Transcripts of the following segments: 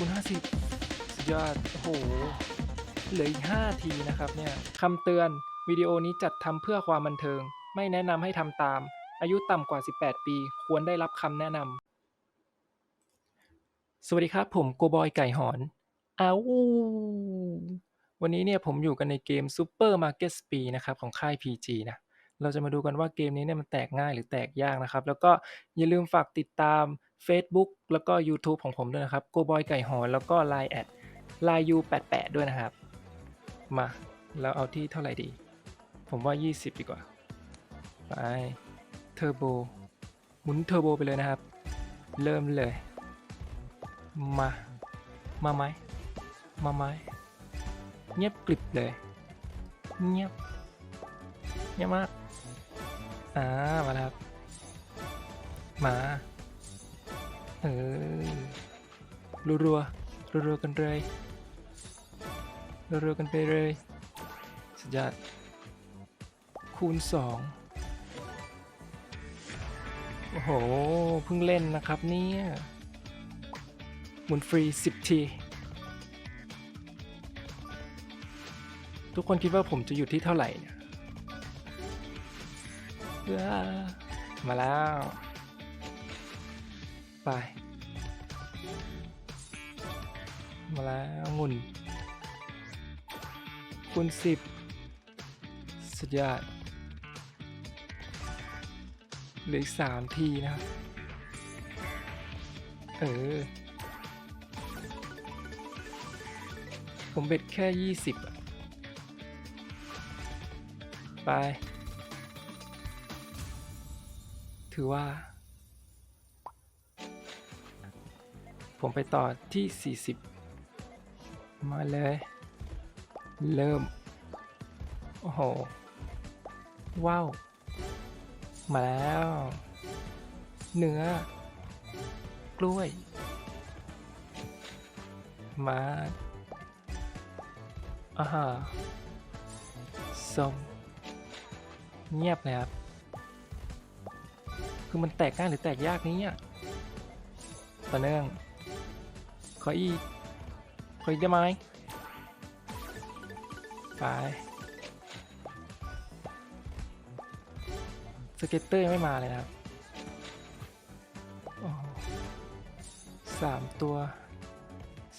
คูณ50 สุดยอด โอ้โห เหลืออีก 5 ทีนะครับเนี่ยคำเตือนวิดีโอนี้จัดทำเพื่อความบันเทิง ไม่แนะนำให้ทำตาม อายุต่ำกว่า 18 ปี ควรได้รับคำแนะนำสวัสดีครับ ผมโกบอยไก่หอน อ้าววันนี้เนี่ยผมอยู่กันในเกม Super Market Spree นะครับของค่าย PG นะ เราจะมาดูกันว่าเกมนี้เนี่ยมันแตกง่ายหรือแตกยากนะครับ แล้วก็อย่าลืมฝากติดตาม Facebook แล้วก็ YouTube ของผมด้วยนะครับโกบอยไก่หอนแล้วก็ Line แอด Line U88 ด้วยนะครับ มาแล้วเอาที่เท่าไหร่ดี ผมว่า 20 ดีกว่า ไปเทอร์โบหมุนเทอร์โบไปเลยนะครับ เริ่มเลย มา มาไหมมาไหมเงียบกริบเลย เงียบ เงียบมาก อ่า มาแล้วครับ มา เออรัวรัวรัวรัวๆกันเลยรัวรัวๆกันไปเลยสุดยอดคูณสองโอ้โห เพิ่งเล่นนะครับเนี่ยหมุนฟรี 10 ที ทุกคนคิดว่าผมจะอยู่ที่เท่าไหร่เนี่ยว้ามาแล้ว ไป มาแล้วงุ่นคูณสิบสุดยอดเหลืออีกสามทีนะครับ เออ ผมเบ็ดแค่ยี่สิบไป ถือว่า ผมไปต่อที่ 40 มาเลย เริ่ม โอ้โห ว้าว มาแล้ว เนื้อ กล้วย มาอาหาส้มเงียบเลยครับ คือมันแตกง่ายหรือแตกยากนี้อะต่อเนื่อง ขออีก ขออีกได้ไหมไปสเก็ตเตอร์ยังไม่มาเลยนะครับโอ้โหสามตัว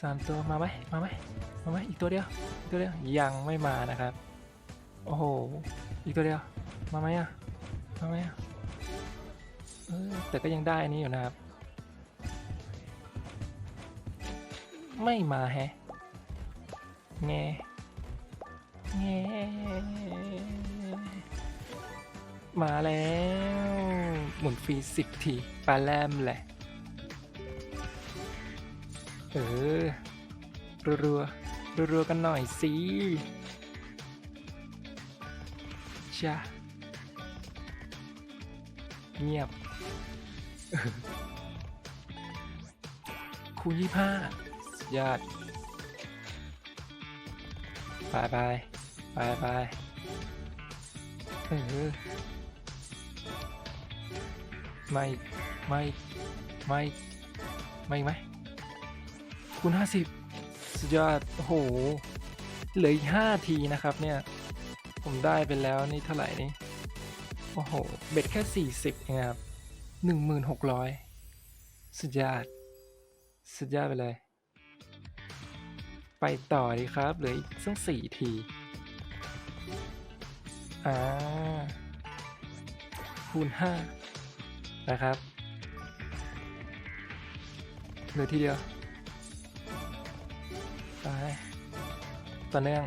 สามตัวมาไหมมาไหมมาไหมอีกตัวเดียวอีกตัวเดียวยังไม่มานะครับ โอ้โห อีกตัวเดียว มาไหมอะ มาไหมอะ เออแต่ก็ยังได้อันนี้อยู่นะครับ ไม่มาแฮะแงแงมาแล้ว หมุนฟรีสิบทีปลาแลมแหละ เออ รัวรัวรัวๆกันหน่อยสิจ้าเงียบคูณยี่ห้า ยอดไปไปไปไปเออไม่ไม่ไม่ไม่ไหมคูณห้าสิบสุดยอดโอ้โหเหลืออีกห้าทีนะครับเนี่ย ผมได้ไปแล้วนี่เท่าไหร่นี่โอ้โห เบ็ดแค่สี่สิบเองครับหนึ่งหมื่นหกร้อยสุดยอด สุดยอดไปเลย ไปต่อดีครับเหลืออีกสักสี่ที อ่า คูณห้านะครับ เหลือทีเดียว ไป ต่อเนื่อง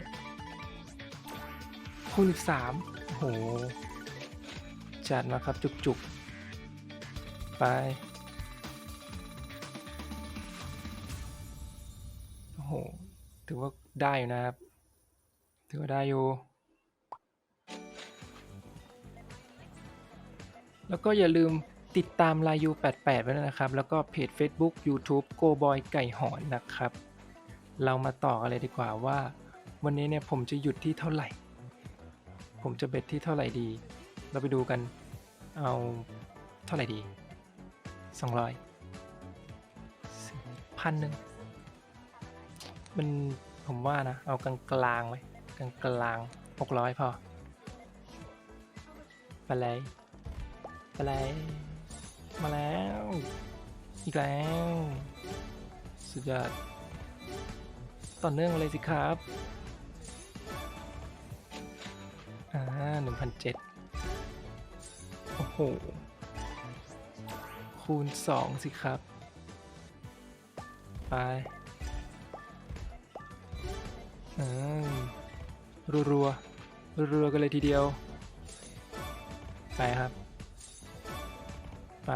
คูณอีกสามโอ้โหจัดมาครับจุกๆ ไปโอ้โห ถือว่าได้อยู่นะครับ ถือว่าได้อยู่ แล้วก็อย่าลืมติดตามลายู88ไว้ด้วยนะครับ แล้วก็เพจ Facebook YouTube Go Boy ไก่หอนนะครับ เรามาต่อกันเลยดีกว่าว่า วันนี้เนี่ยผมจะหยุดที่เท่าไหร่ ผมจะเบ็ดที่เท่าไหร่ดี เราไปดูกัน เอาเท่าไหร่ดี 200พันหนึ่ง มันผมว่านะ เอากลางกลางไว้กลางกลางหกร้อยพอไปเลยไปเลยมาแล้ว อีกแล้ว สุดยอดต่อเนื่องมาเลยสิครับ อ่าหนึ่งพันเจ็ดโอ้โห คูณสองสิครับ ไป รัวรัวรัวๆกันเลยทีเดียว ไปครับ ไป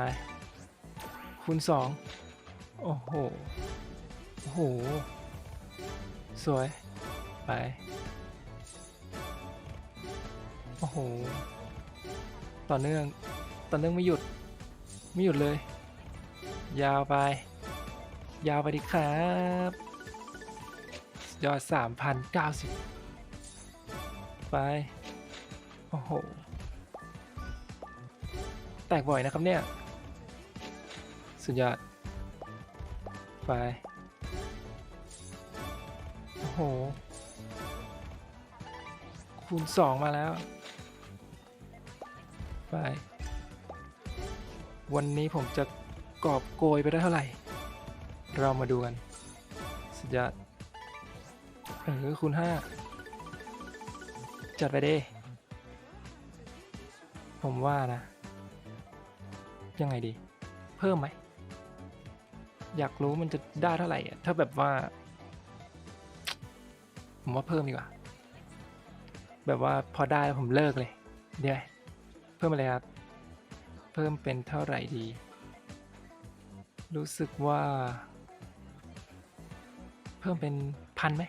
คูณสองโอ้โห โอ้โห สวย ไป โอ้โห ต่อเนื่อง ต่อเนื่องไม่หยุด ไม่หยุดเลย ยาวไป ยาวไปดิครับ ยอด 3,090 ไป โอ้โห แตกบ่อยนะครับเนี่ย สุดยอด ไป โอ้โห คูณสองมาแล้ว ไป วันนี้ผมจะกอบโกยไปได้เท่าไหร่ เรามาดูกัน สุดยอด เออคูณห้าจัดไปเด้ ผมว่านะ ยังไงดี เพิ่มไหม อยากรู้มันจะได้เท่าไหร่อะถ้าแบบว่า ผมว่าเพิ่มดีกว่า แบบว่าพอได้แล้วผมเลิกเลย เดี๋ยวเพิ่มอะไรครับ เพิ่มเป็นเท่าไหร่ดี รู้สึกว่า เพิ่มเป็นพันไหม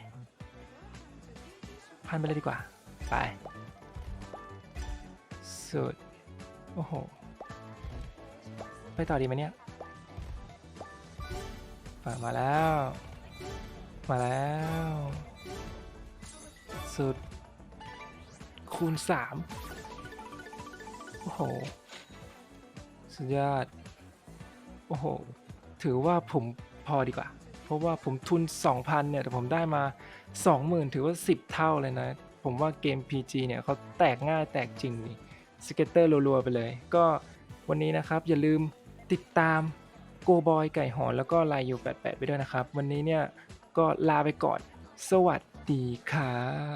พันไปเลยดีกว่า ไป สุด โอ้โห ไปต่อดีไหมเนี่ยมามาแล้ว มาแล้ว สุด คูณสามโอ้โห สุดยอด โอ้โห ถือว่าผมพอดีกว่า เพราะว่าผมทุน 2,000 เนี่ย แต่ผมได้มา 20,000 ถือว่า 10 เท่าเลยนะ ผมว่าเกม PG เนี่ยเขาแตกง่ายแตกจริงนี่สเก็ตเตอร์รัวๆไปเลย ก็วันนี้นะครับอย่าลืมติดตามโกบอยไก่หอนแล้วก็ลายยู88ไปด้วยนะครับ วันนี้เนี่ยก็ลาไปก่อน สวัสดีครับ